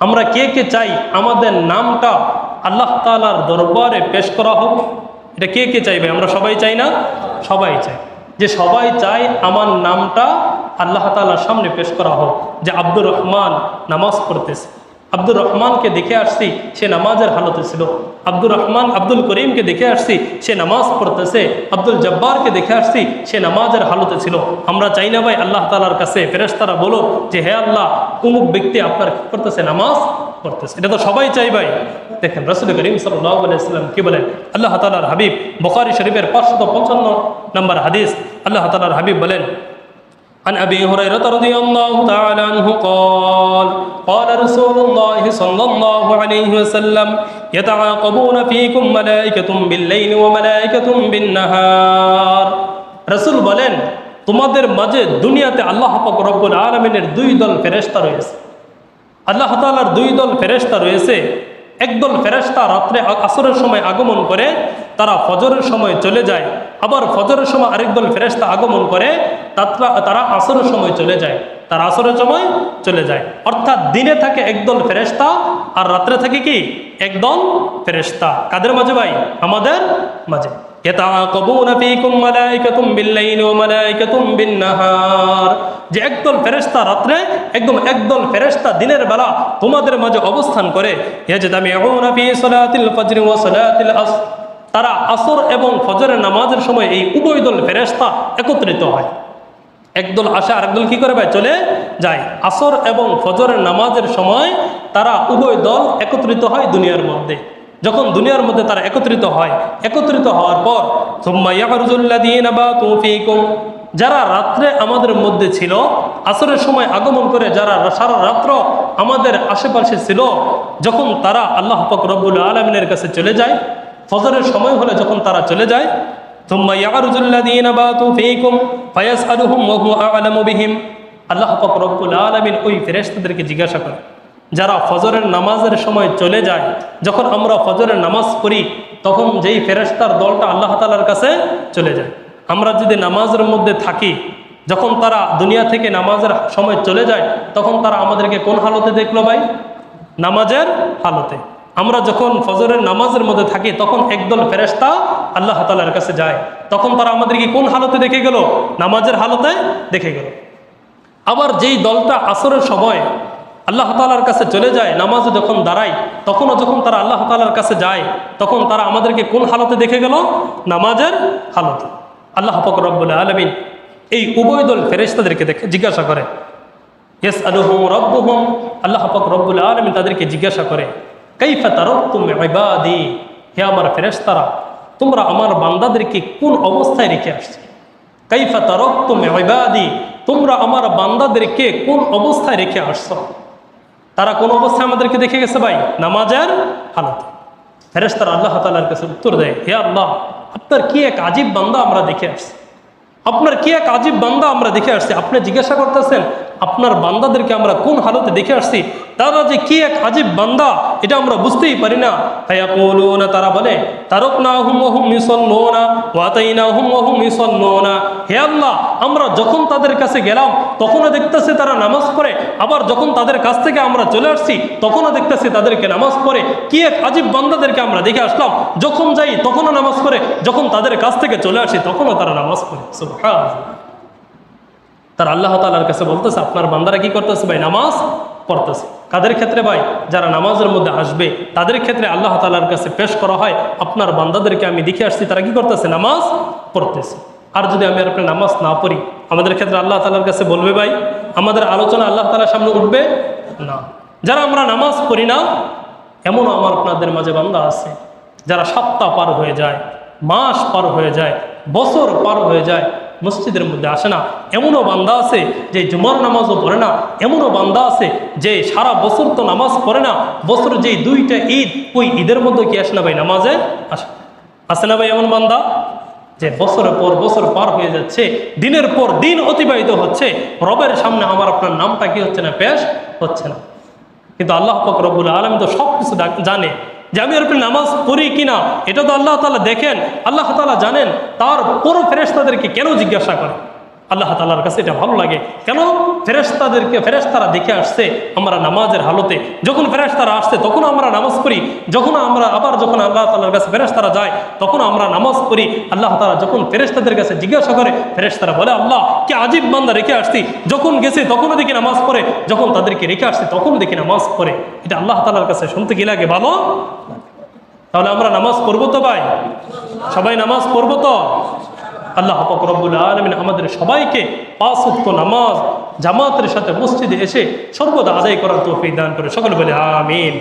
আমরা কে কে চাই? আমাদের নামটা আল্লাহ তালার দরবারে পেশ করা হোক। এটা কে কে চাইবে? আমরা সবাই চাই না? সবাই চাই। যে সবাই চাই আমার নামটা আল্লাহ তালার সামনে পেশ করা হোক। যে আব্দুর রহমান নামাজ পড়তেছে। আব্দুর রহমানকে দেখে আসছি, সে নামাজের হালতে ছিল। আব্দুর রহমান আব্দুল করিমকে দেখে আসছি, সে নামাজ পড়তেছে। আব্দুল জব্বারকে দেখে আসছি, সে নামাজের হালতে ছিল। আমরা চাই না ভাই আল্লাহ তালার কাছে ফেরেশতারা বলো যে, হে আল্লাহ অমুক ব্যক্তি আপনার কি করতেছে? নামাজ পড়তেছে। এটা তো সবাই চাই ভাই। দেখেন, রসুল করিম সাল্লাম কি বলেন? আল্লাহ তালার হাবিব, বখারি শরীফের পাঁচশত পঞ্চান্ন নম্বর হাদিস, আল্লাহ তালার হাবিব বলেন عن أبي هريرة رضي الله تعالى عنه قال قال رسول الله صلى الله عليه وسلم يتعاقبون فيكم ملائكة بالليل وملائكة بالنهار رسول বলেন তোমাদের মাঝে দুনিয়াতে আল্লাহ পাক রব্বুল আলমিনের দুই দল ফেরেশতা রয়েছে আল্লাহ তালার দুই দল ফেরেশতা রয়েছে একদল ফেরেশতা রাত্রে আ- আসরের সময় আগমন করে তারা ফজরের সময় চলে যায় আবার ফজরের সময় আরেক দল ফেরেশতা আগমন করে তারা আসরের সময় চলে যায়। তার আসরের সময় চলে যায়। অর্থাৎ দিনে থাকে একদল ফেরেস্তা আর রাত্রে থাকে কি? একদল ফেরেস্তা কাদের মাঝে ভাই? আমাদের মাঝে। যে একদল ফেরেস্তা রাত্রে, একদম একদল ফেরেস্তা দিনের বেলা তোমাদের মাঝে অবস্থান করে। তারা আসর এবং ফজরের নামাজের সময় এই উভয় দল ফেরেস্তা একত্রিত হয়। একদল আসে আরেকদল কি করে ভাই? চলে যায়। আসর এবং ফজরের নামাজের সময় তারা উভয় দল একত্রিত হয় দুনিয়ার মধ্যে। যখন দুনিয়ার মধ্যে তারা একত্রিত হয়, একত্রিত হওয়ার পর যারা রাত্রে আমাদের মধ্যে ছিল, আসরের সময় আগমন করে যারা সারা রাত্র আমাদের আশেপাশে ছিল, যখন তারা আল্লাহ পাক রব্বুল আলমিনের কাছে চলে যায়, ফজরের সময় হলে যখন তারা চলে যায় ثم يعرج الذين باتوا فيكم فيسألهم وهو أعلم بهم আল্লাহ পাক রব্বুল আলমিন ওই ফেরেশতাদেরকে জিজ্ঞাসা করে যারা ফজরের নামাজের সময় চলে যায় যখন আমরা ফজরের নামাজ পড়ি তখন যেই ফেরেশতার দলটা আল্লাহ তালার কাছে চলে যায় আমরা যদি নামাজের মধ্যে থাকি যখন তারা দুনিয়া থেকে নামাজের সময় চলে যায় তখন তারা আমাদেরকে কোন হালতে দেখলো ভাই নামাজের হালতে আমরা যখন ফজরের নামাজের মধ্যে থাকি, তখন একদল ফেরেশতা আল্লাহ তালার কাছে যায়। তখন তারা আমাদেরকে কোন হালতে দেখে গেল? নামাজের হালতে দেখে গেল। আবার যেই দলটা আসরের সময় আল্লাহ তালার কাছে চলে যায়, নামাজে যখন দাঁড়ায়, তখনও যখন তারা আল্লাহ তালার কাছে যায়, তখন তারা আমাদেরকে কোন হালতে দেখে গেল? নামাজের হালতে। আল্লাহ ফক রব্বুল আলমিন এই উভয় দল ফেরেশতাদেরকে দেখে জিজ্ঞাসা করে। ইয়েস আলুহুম রব্বুহুম। আল্লাহ পাক রব্বুল আলমিন তাদেরকে জিজ্ঞাসা করে কাইফা তারকুম ইবাদি? হে আমার ফেরেশতারা, তোমরা আমার বান্দাদেরকে কোন অবস্থায় রেখে আসছে? কাইফা তারকুম ইবাদি? তোমরা আমার বান্দাদেরকে কোন অবস্থায় রেখে আসছো? তারা কোন অবস্থায় আমাদেরকে দেখে গেছে ভাই? নামাজের হালতে। ফেরেশতারা আল্লাহ তাআলার কাছে উত্তর দেয়, হে আল্লাহ, আপনার কি এক আজীব বান্দা আমরা দেখে আসছি? আপনার কি এক আজীব বান্দা আমরা দেখে আসছি? আপনি জিজ্ঞাসা করতেছেন আপনার বান্দাদেরকে আমরা কোন হালতে দেখে আসছি? তারা যে কি এক আজীব বান্দা, এটা আমরা বুঝতেই পারি না। না তারা বলে তারক না হুম হুম মিসন না ওয়াতাই না হুম হুম মিসন না হে আল্লাহ, আমরা যখন তাদের কাছে গেলাম, তখনও দেখতেছি তারা নামাজ পড়ে। আবার যখন তাদের কাছ থেকে আমরা চলে আসছি, তখনও দেখতেছি তাদেরকে নামাজ পড়ে। কি এক আজীব বান্দাদেরকে আমরা দেখে আসলাম, যখন যাই তখনও নামাজ পড়ে। যখন তাদের কাছ থেকে চলে আসি, তখনও তারা নামাজ পড়ে। সুবহানাল্লাহ। তার আল্লাহ তালার কাছে বলতেছে, আপনার বান্দারা কি করতেছে ভাই? নামাজ পড়তেছে। কাদের ক্ষেত্রে ভাই? যারা নামাজের মধ্যে আসবে, তাদের ক্ষেত্রে আল্লাহ তালার কাছে পেশ করা হয়, আপনার বান্দাদেরকে আমি দেখে আসছি, তারা কি করতেছে? নামাজ পড়তেছে। আর যদি আমি আপনি নামাজ না পড়ি, আমাদের ক্ষেত্রে আল্লাহ তালার কাছে বলবে ভাই, আমাদের আলোচনা আল্লাহ তালার সামনে উঠবে? না। যারা আমরা নামাজ পড়ি না, এমনও আমার আপনাদের মাঝে বান্দা আছে, যারা সপ্তাহ পার হয়ে যায়, মাস পার হয়ে যায়, বছর পার হয়ে যায় মসজিদের মধ্যে আসে না। এমনও বান্দা আছে যে জুমার নামাজও পড়ে না। এমনও বান্দা আছে যে সারা বছর তো নামাজ পড়ে না। বছর যেই দুইটা ঈদ, ওই ঈদের মধ্যে কি আসে না ভাই, নামাজে আসে আসে না ভাই এমন বান্দা? যে বছরের পর বছর পার হয়ে যাচ্ছে, দিনের পর দিন অতিবাহিত হচ্ছে, রবের সামনে আমার আপনার নামটা কি হচ্ছে না, পেশ হচ্ছে না। কিন্তু আল্লাহ পাক রব্বুল আলম তো সব কিছু জানে। যে আমি নামাজ পড়ি কিনা, এটা তো আল্লাহ তালা দেখেন, আল্লাহ তালা জানেন, তার পুরো ফেরেস্তাদেরকে কেন জিজ্ঞাসা করে? আল্লাহ তালার কাছে এটা ভালো লাগে। কেন? ফেরেস্তাদেরকে ফেরেস্তারা দেখে আসছে আমরা নামাজের হালতে। যখন ফেরেস্তারা আসছে, তখন আমরা নামাজ পড়ি। যখন আমরা আবার যখন আল্লাহ তালার কাছে ফেরেস্তারা যায়, তখন আমরা নামাজ পড়ি। আল্লাহ তালা যখন ফেরেস্তাদের কাছে জিজ্ঞাসা করে ফেরেস্তারা বলে, আল্লাহ, কি আজিব বান্দা রেখে আসছি। যখন গেছে, তখনও দেখি নামাজ পড়ে। যখন তাদেরকে রেখে আসছে তখন দেখি নামাজ পড়ে। এটা আল্লাহ তালার কাছে শুনতে কি লাগে? ভালো? তাহলে আমরা নামাজ পড়ব তো ভাই? সবাই নামাজ পড়ব তো? আল্লাহ ফকরবুল আলমিন আমাদের সবাইকে পাঁচ উক্ত নামাজ, জামাতের সাথে মসজিদে এসে সর্বদা আদায় করার তৌফিক দান করে। সকল বলে আমিন।